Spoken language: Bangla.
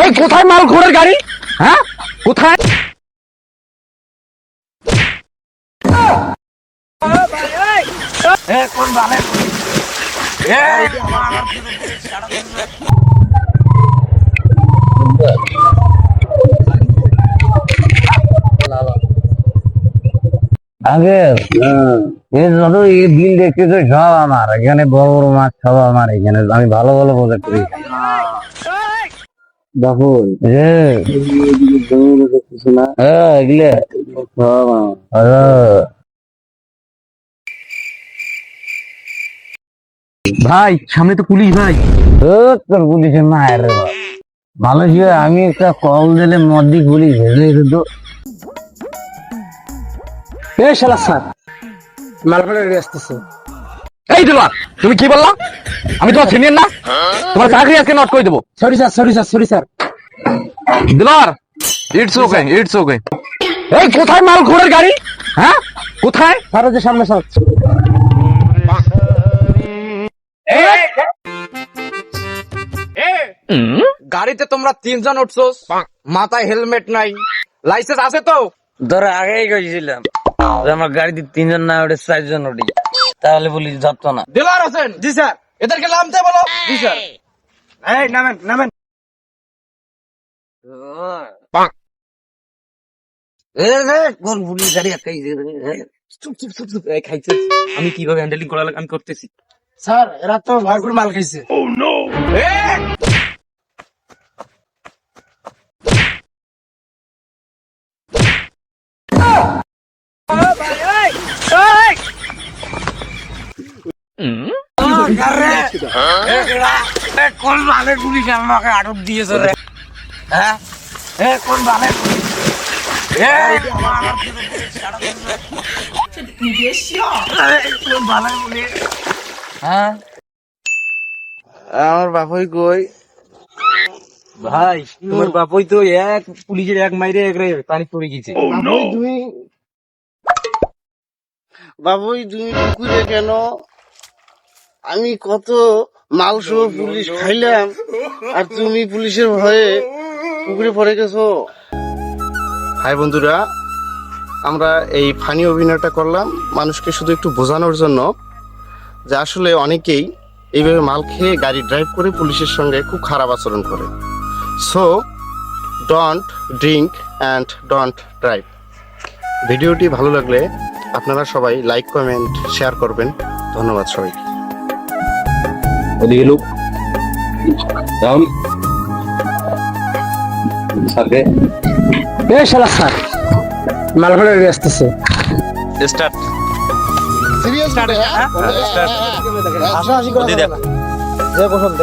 এই কোথায় মাল ঘোড়ের গাড়ি? হ্যাঁ? কোথায়? আগে যত এই বিল দেখতেছো সব আমার। এখানে বড় বড় মাছ সব আমার। এখানে আমি ভালো ভালো প্রজেক্ট করি। হ্যাঁ, এগুলো। সব আমার। হ্যাঁ। ভাই সামনে তো পুলিশ ভাই। তোর পুলিশের মায়ের রে ছিল আমি একটা কল দিলে মদ্দি পুলিশ ভেজে তো এ শালা স্যার মালখানা আসতেছে। এই দিলওয়ার তুমি কি বললা? আমি তোমার সিনিয়র না? তোমার চাকরি আজকে নট করে দেবো? Sorry sir sorry sir sorry sir Dilwar it's okay it's okay এই কোথায় মাল ঘোড়ের গাড়ি? হ্যাঁ? কোথায়? স্যার যে সামনে স্যার গাড়িতে তোমরা তিনজন উঠছো মাথায় হেলমেট নাই লাইসেন্স আছে তো? ধর আগেই কইছিলাম যে আমার গাড়িতে তিনজন না ওঠে চারজন উঠি। তাহলে পুলিশ ধরতো না। দিলওয়ার হোসেন। জি স্যার এদেরকে নামতে বলো। জি স্যার। এই নামেন নামেন। এ রে, কোন পুলিশ গাড়ি একাই চুপ চুপ চুপ চুপ খাইছে। আমি কীভাবে হ্যান্ডেলিং করা লাগে আমি করতেছি। স্যার এরা তো ভরপুর মাল খাইছে। ও নো কোন ভালো পুলিশ আমাকে আটক দিয়েছে রে? হ্যাঁ? কোন ভালো হ্যাঁ? আমার বাপই কই? ভাই তোমার বাপই তো এক পুলিশের এক মাইরে এক রে পানি পড়ে গেছে। তুমি বাবুই তুমি পুকুরে কেন? আমি কত মাল মাংস পুলিশ খাইলাম আর তুমি পুলিশের ভয়ে পুকুরে পড়ে গেছো। হাই বন্ধুরা আমরা এই ফানি অভিনয়টা করলাম মানুষকে শুধু একটু বোঝানোর জন্য যে আসলে অনেকেই এইভাবে মাল খেয়ে গাড়ি ড্রাইভ করে পুলিশের সঙ্গে খুব খারাপ আচরণ করে। So don't drink and don't drive ভিডিওটি ভালো লাগলে আপনারা সবাই লাইক কমেন্ট শেয়ার করবেন। ধন্যবাদ সবাইকে। ওদিকে লোক দাম সাথে এ শালা স্যার রেডি আসতেছে স্টার্ট সিরিয়াস হাসি করে যে বসন্ত